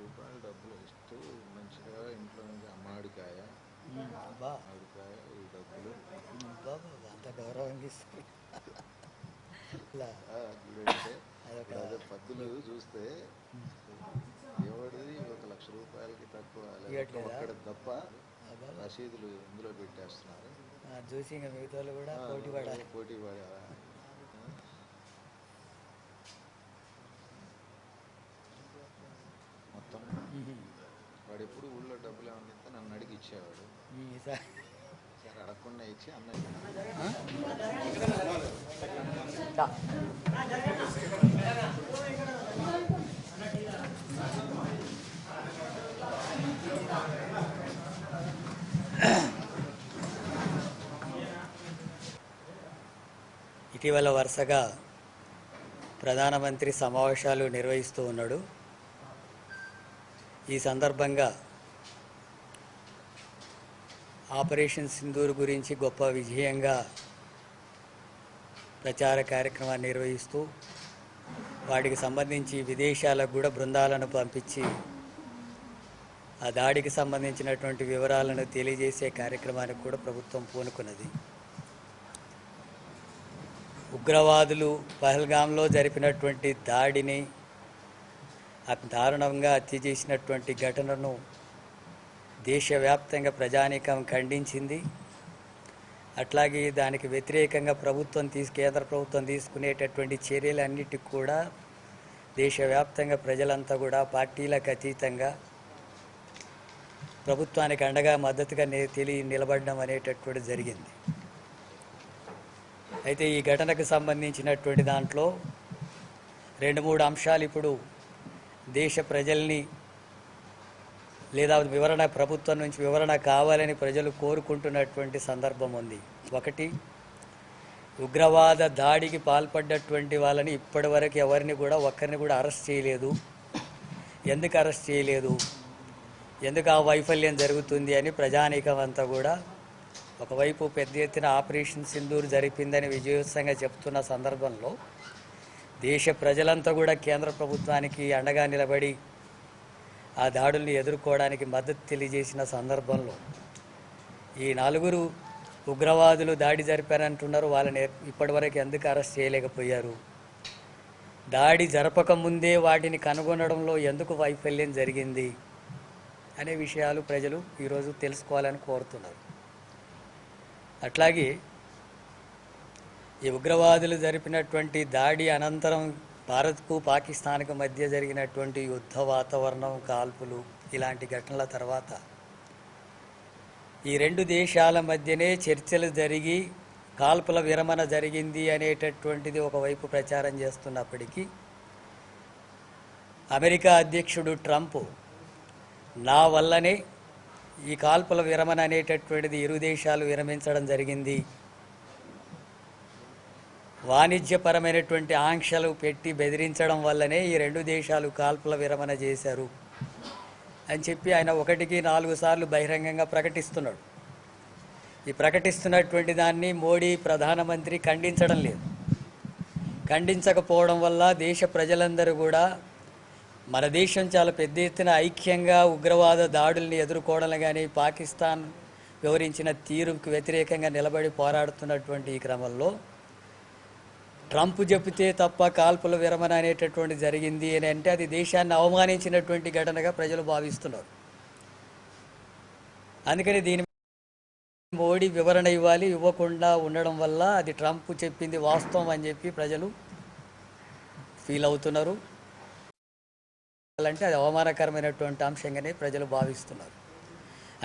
రూపాయలు డబ్బులు ఇస్తూ మంచిగా ఇంట్లో నుంచి అమ్మాడికాయ ఆడికాయ ఈ డబ్బులు. అంత గౌరవంగా ఇస్తారు. అదే పద్దులు చూస్తే ఎవడిది ఒక లక్ష రూపాయలకి తక్కువ? ఒక్కడ తప్ప రసీదులు ఇందులో పెట్టేస్తున్నారు. చూసి ఇంకా మిగతా కూడా పోటీ పడాలి. పోటీ పడాలా? డబ్బులు ఏమన్నా ఇస్తే నన్ను అడిగి ఇచ్చేవాడు. ఈసారి సరే. అడగకుండా ఇచ్చి అన్నయ్య దా. ఇటీవల వరుసగా ప్రధానమంత్రి సమావేశాలు నిర్వహిస్తూ ఉన్నాడు. ఈ సందర్భంగా ఆపరేషన్ సింధూర్ గురించి గొప్ప విజయంగా ప్రచార కార్యక్రమాన్ని నిర్వహిస్తూ వాటికి సంబంధించి విదేశాలకు కూడా బృందాలను పంపించి ఆ దాడికి సంబంధించినటువంటి వివరాలను తెలియజేసే కార్యక్రమానికి కూడా ప్రభుత్వం పూనుకున్నది. ఉగ్రవాదులు పహల్గాంలో జరిపినటువంటి దాడిని దారుణంగా హత్య చేసినటువంటి ఘటనను దేశవ్యాప్తంగా ప్రజానీకం ఖండించింది. అట్లాగే దానికి వ్యతిరేకంగా ప్రభుత్వం తీసు కేంద్ర ప్రభుత్వం తీసుకునేటటువంటి చర్యలన్నిటికి కూడా దేశవ్యాప్తంగా ప్రజలంతా కూడా పార్టీలకు అతీతంగా ప్రభుత్వానికి అండగా మద్దతుగా తెలియ నిలబడడం అనేటటువంటి జరిగింది. అయితే ఈ ఘటనకు సంబంధించినటువంటి దాంట్లో రెండు మూడు అంశాలు ఇప్పుడు దేశ ప్రజల్ని లేదా వివరణ ప్రభుత్వం నుంచి వివరణ కావాలని ప్రజలు కోరుకుంటున్నటువంటి సందర్భం ఉంది. ఒకటి ఉగ్రవాద దాడికి పాల్పడ్డటువంటి వాళ్ళని ఇప్పటివరకు ఎవరిని కూడా ఒక్కరిని కూడా అరెస్ట్ చేయలేదు. ఎందుకు అరెస్ట్ చేయలేదు? ఎందుకు ఆ వైఫల్యం జరుగుతుంది అని ప్రజానీకం అంతా కూడా ఒకవైపు పెద్ద ఎత్తున ఆపరేషన్ సింధూర్ జరిపిందని విజయోత్సవంగా చెప్తున్న సందర్భంలో దేశ ప్రజలంతా కూడా కేంద్ర ప్రభుత్వానికి అండగా నిలబడి ఆ దాడుల్ని ఎదుర్కోవడానికి మద్దతు తెలియజేసిన సందర్భంలో ఈ నలుగురు ఉగ్రవాదులు దాడి జరిపారంటున్నారు. వాళ్ళని ఇప్పటివరకు ఎందుకు అరెస్ట్ చేయలేకపోయారు? దాడి జరపక ముందే వాటిని కనుగొనడంలో ఎందుకు వైఫల్యం జరిగింది? అనే విషయాలు ప్రజలు ఈరోజు తెలుసుకోవాలని కోరుతున్నారు. అట్లాగే ఈ ఉగ్రవాదులు జరిపినటువంటి దాడి అనంతరం భారత్కు పాకిస్తాన్కు మధ్య జరిగినటువంటి యుద్ధ వాతావరణం కాల్పులు ఇలాంటి ఘటనల తర్వాత ఈ రెండు దేశాల మధ్యనే చర్చలు జరిగి కాల్పుల విరమణ జరిగింది అనేటటువంటిది ఒకవైపు ప్రచారం చేస్తున్నప్పటికీ అమెరికా అధ్యక్షుడు ట్రంప్ నా వల్లనే ఈ కాల్పుల విరమణ అనేటటువంటిది ఇరు దేశాలు విరమించడం జరిగింది. వాణిజ్యపరమైనటువంటి ఆంక్షలు పెట్టి బెదిరించడం వల్లనే ఈ రెండు దేశాలు కాల్పుల విరమణ చేశారు అని చెప్పి ఆయన ఒకటికి నాలుగు సార్లు బహిరంగంగా ప్రకటిస్తున్నాడు. ఈ ప్రకటిస్తున్నటువంటి దాన్ని మోడీ ప్రధానమంత్రి ఖండించడం లేదు. ఖండించకపోవడం వల్ల దేశ ప్రజలందరూ కూడా మన దేశం చాలా పెద్ద ఎత్తున ఐక్యంగా ఉగ్రవాద దాడుల్ని ఎదుర్కోవడం కానీ పాకిస్తాన్ వివరించిన తీరుకు వ్యతిరేకంగా నిలబడి పోరాడుతున్నటువంటి ఈ క్రమంలో ట్రంప్ చెబితే తప్ప కాల్పుల విరమణ అనేటటువంటి జరిగింది అని అంటే అది దేశాన్ని అవమానించినటువంటి ఘటనగా ప్రజలు భావిస్తున్నారు. అందుకని దీని మీద మోడీ వివరణ ఇవ్వాలి ఇవ్వకుండా ఉండడం వల్ల అది ట్రంప్ చెప్పింది వాస్తవం అని చెప్పి ప్రజలు ఫీల్ అవుతున్నారు. అంటే అది అవమానకరమైనటువంటి అంశంగానే ప్రజలు భావిస్తున్నారు.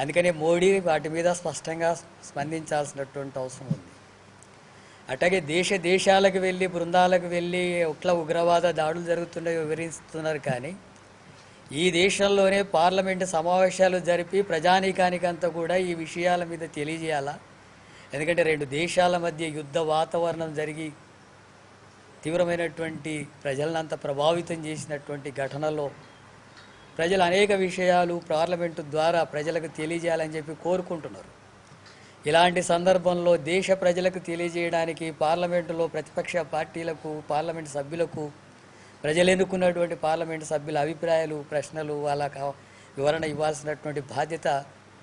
అందుకని మోడీ వాటి మీద స్పష్టంగా స్పందించాల్సినటువంటి అవసరం ఉంది. అట్లాగే దేశ దేశాలకు వెళ్ళి బృందాలకు వెళ్ళి ఉట్ల ఉగ్రవాద దాడులు జరుగుతున్నాయి వివరిస్తున్నారు కానీ ఈ దేశంలోనే పార్లమెంటు సమావేశాలు జరిపి ప్రజానీకానికంతా కూడా ఈ విషయాల మీద తెలియజేయాలా? ఎందుకంటే రెండు దేశాల మధ్య యుద్ధ వాతావరణం జరిగి తీవ్రమైనటువంటి ప్రజలనంత ప్రభావితం చేసినటువంటి ఘటనలో ప్రజలు అనేక విషయాలు పార్లమెంటు ద్వారా ప్రజలకు తెలియజేయాలని చెప్పి కోరుకుంటున్నారు. ఇలాంటి సందర్భంలో దేశ ప్రజలకు తెలియజేయడానికి పార్లమెంటులో ప్రతిపక్ష పార్టీలకు పార్లమెంట్ సభ్యులకు ప్రజలు ఎన్నుకున్నటువంటి పార్లమెంటు సభ్యుల అభిప్రాయాలు ప్రశ్నలు వాళ్ళ వివరణ ఇవ్వాల్సినటువంటి బాధ్యత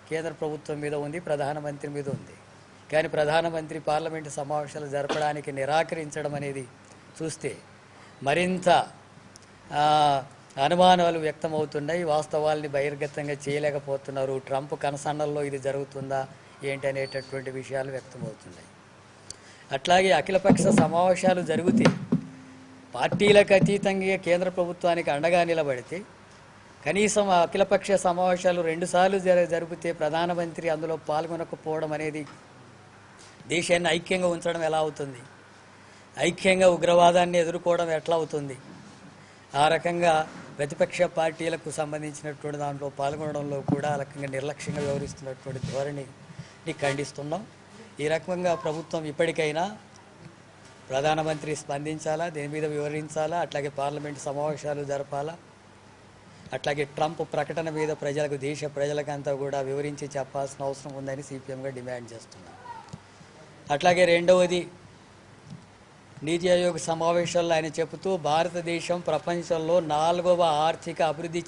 కేంద్ర ప్రభుత్వం మీద ఉంది ప్రధానమంత్రి మీద ఉంది. కానీ ప్రధానమంత్రి పార్లమెంటు సమావేశాలు జరపడానికి నిరాకరించడం అనేది చూస్తే మరింత అనుమానాలు వ్యక్తమవుతున్నాయి వాస్తవాల్ని బహిర్గతంగా చేయలేకపోతున్నారు. ట్రంప్ కనసన్నల్లో ఇది జరుగుతుందా? ఏంటి అనేటటువంటి విషయాలు వ్యక్తమవుతున్నాయి. అట్లాగే అఖిలపక్ష సమావేశాలు జరిగితే పార్టీలకు అతీతంగా కేంద్ర ప్రభుత్వానికి అండగా నిలబడితే కనీసం ఆ అఖిలపక్ష సమావేశాలు రెండుసార్లు జర జరిపితే ప్రధానమంత్రి అందులో పాల్గొనకపోవడం అనేది దేశాన్ని ఐక్యంగా ఉంచడం ఎలా అవుతుంది? ఐక్యంగా ఉగ్రవాదాన్ని ఎదుర్కోవడం ఎట్లా అవుతుంది? ఆ రకంగా ప్రతిపక్ష పార్టీలకు సంబంధించినటువంటి దాంట్లో పాల్గొనడంలో కూడా ఆ రకంగా నిర్లక్ష్యంగా వ్యవహరిస్తున్నటువంటి ని ఖండిస్తున్నాం. ఈ రకంగా ప్రభుత్వం ఇప్పటికైనా ప్రధానమంత్రి స్పందించాలా దీని మీద వివరించాలా అట్లాగే పార్లమెంట్ సమావేశాలు జరపాలా అట్లాగే ట్రంప్ ప్రకటన మీద ప్రజలకు దేశ ప్రజలకంతా కూడా వివరించి చెప్పాల్సిన అవసరం ఉందని సిపిఎంగా డిమాండ్ చేస్తున్నాం అట్లాగే రెండవది నీతి ఆయోగ్ సమావేశాల్లో ఆయన చెబుతూ భారతదేశం ప్రపంచంలో నాలుగవ ఆర్థిక అభివృద్ధి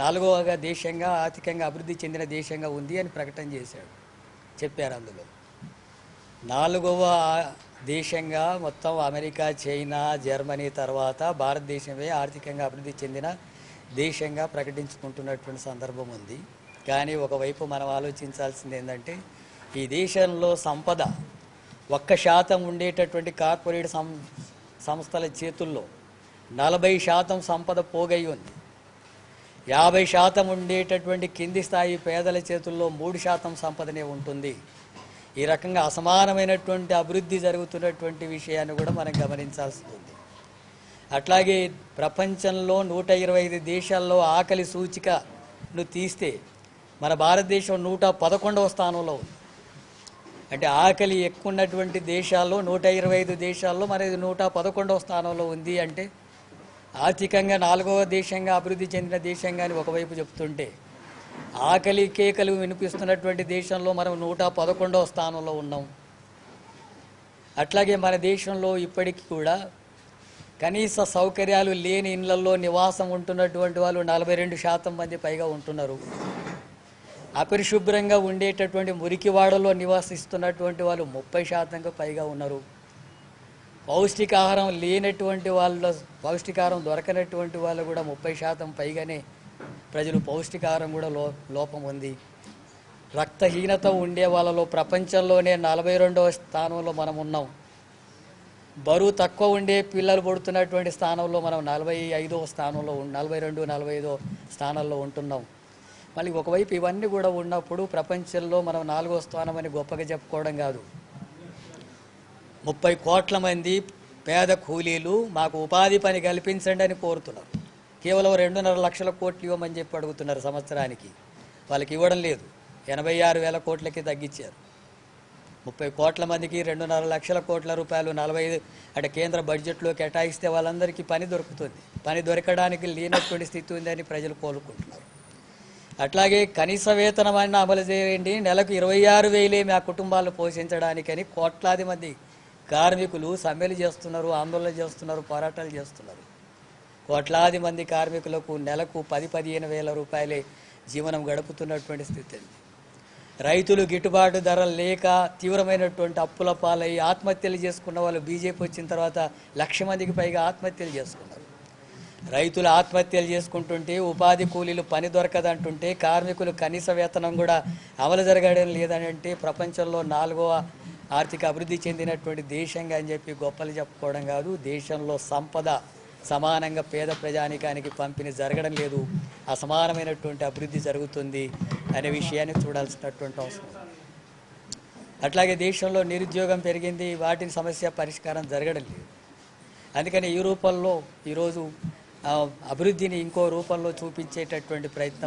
నాలుగవ దేశంగా ఆర్థికంగా అభివృద్ధి చెందిన దేశంగా ఉంది అని ప్రకటన చేశాడు. చెప్పారు అందులో. నాలుగవ దేశంగా మొత్తం అమెరికా చైనా జర్మనీ తర్వాత భారతదేశమే ఆర్థికంగా అభివృద్ధి చెందిన దేశంగా ప్రకటించుకుంటున్నటువంటి సందర్భం ఉంది. కానీ ఒకవైపు మనం ఆలోచించాల్సింది ఏంటంటే ఈ దేశంలో సంపద ఒక్క శాతం ఉండేటటువంటి కార్పొరేట్ సం సంస్థల చేతుల్లో నలభై శాతం సంపద పోగై ఉంది. యాభై శాతం ఉండేటటువంటి కింది స్థాయి పేదల చేతుల్లో మూడు శాతం సంపదనే ఉంటుంది. ఈ రకంగా అసమానమైనటువంటి అభివృద్ధి జరుగుతున్నటువంటి విషయాన్ని కూడా మనం గమనించాల్సి ఉంది. అట్లాగే ప్రపంచంలో నూట ఇరవై ఐదు దేశాల్లో ఆకలి సూచికను తీస్తే మన భారతదేశం నూట పదకొండవ స్థానంలో ఉంది. అంటే ఆకలి ఎక్కువ ఉన్నటువంటి దేశాల్లో నూట ఇరవై ఐదు దేశాల్లో మనది నూట పదకొండవ స్థానంలో ఉంది అంటే ఆర్థికంగా నాలుగవ దేశంగా అభివృద్ధి చెందిన దేశంగా అని ఒకవైపు చెప్తుంటే ఆకలి కేకలు వినిపిస్తున్నటువంటి దేశంలో మనం నూట పదకొండవ స్థానంలో ఉన్నాం. అట్లాగే మన దేశంలో ఇప్పటికీ కూడా కనీస సౌకర్యాలు లేని ఇళ్ళలో నివాసం ఉంటున్నటువంటి వాళ్ళు నలభై రెండు శాతం మంది పైగా ఉంటున్నారు. అపరిశుభ్రంగా ఉండేటటువంటి మురికివాడలో నివసిస్తున్నటువంటి వాళ్ళు ముప్పై శాతంగా పైగా ఉన్నారు. పౌష్టికాహారం లేనటువంటి వాళ్ళ పౌష్టికాహారం దొరకనటువంటి వాళ్ళు కూడా ముప్పై శాతం పైగానే ప్రజలు పౌష్టికాహారం కూడా లో లోపం ఉంది. రక్తహీనత ఉండే వాళ్ళలో ప్రపంచంలోనే నలభై రెండవ స్థానంలో మనం ఉన్నాం. బరువు తక్కువ ఉండే పిల్లలు పడుతున్నటువంటి స్థానంలో మనం నలభై ఐదవ స్థానంలో నలభై రెండు నలభై ఐదో స్థానంలో ఉంటున్నాం. మళ్ళీ ఒకవైపు ఇవన్నీ కూడా ఉన్నప్పుడు ప్రపంచంలో మనం నాలుగో స్థానం అని గొప్పగా చెప్పుకోవడం కాదు. ముప్పై కోట్ల మంది పేద కూలీలు మాకు ఉపాధి పని కల్పించండి అని కోరుతున్నారు. కేవలం రెండున్నర లక్షల కోట్లు ఇవ్వమని చెప్పి అడుగుతున్నారు సంవత్సరానికి. వాళ్ళకి ఇవ్వడం లేదు. ఎనభై ఆరు వేల కోట్లకి తగ్గించారు. ముప్పై కోట్ల మందికి రెండున్నర లక్షల కోట్ల రూపాయలు నలభై అంటే కేంద్ర బడ్జెట్లో కేటాయిస్తే వాళ్ళందరికీ పని దొరుకుతుంది. పని దొరకడానికి లేనటువంటి స్థితి ఉందని ప్రజలు కోరుకుంటున్నారు. అట్లాగే కనీస వేతనమైన అమలు చేయండి. నెలకు ఇరవై ఆరు వేలే మా కుటుంబాలు పోషించడానికని కోట్లాది మంది కార్మికులు సమ్మెలు చేస్తున్నారు ఆందోళన చేస్తున్నారు పోరాటాలు చేస్తున్నారు. కోట్లాది మంది కార్మికులకు నెలకు పది పదిహేను వేల రూపాయలే జీవనం గడుపుతున్నటువంటి స్థితి రైతులు గిట్టుబాటు ధరలు లేక తీవ్రమైనటువంటి అప్పుల పాలై ఆత్మహత్యలు చేసుకున్న వాళ్ళు బీజేపీ వచ్చిన తర్వాత లక్ష మందికి పైగా ఆత్మహత్యలు చేసుకున్నారు. రైతులు ఆత్మహత్యలు చేసుకుంటుంటే ఉపాధి కూలీలు పని దొరకదంటుంటే కార్మికులు కనీస వేతనం కూడా అమలు జరగడం లేదని అంటే ప్రపంచంలో నాలుగవ ఆర్థిక అభివృద్ధి చెందినటువంటి దేశంగా అని చెప్పి గొప్పలు చెప్పుకోవడం కాదు. దేశంలో సంపద సమానంగా పేద ప్రజానికానికి పంపిణీ జరగడం లేదు. అసమానమైనటువంటి అభివృద్ధి జరుగుతుంది అనే విషయాన్ని చూడాల్సినటువంటి అవసరం. అట్లాగే దేశంలో నిరుద్యోగం పెరిగింది. వాటిని సమస్య పరిష్కారం జరగడం లేదు. అందుకని ఈ రూపంలో ఈరోజు అభివృద్ధిని ఇంకో రూపంలో చూపించేటటువంటి ప్రయత్నం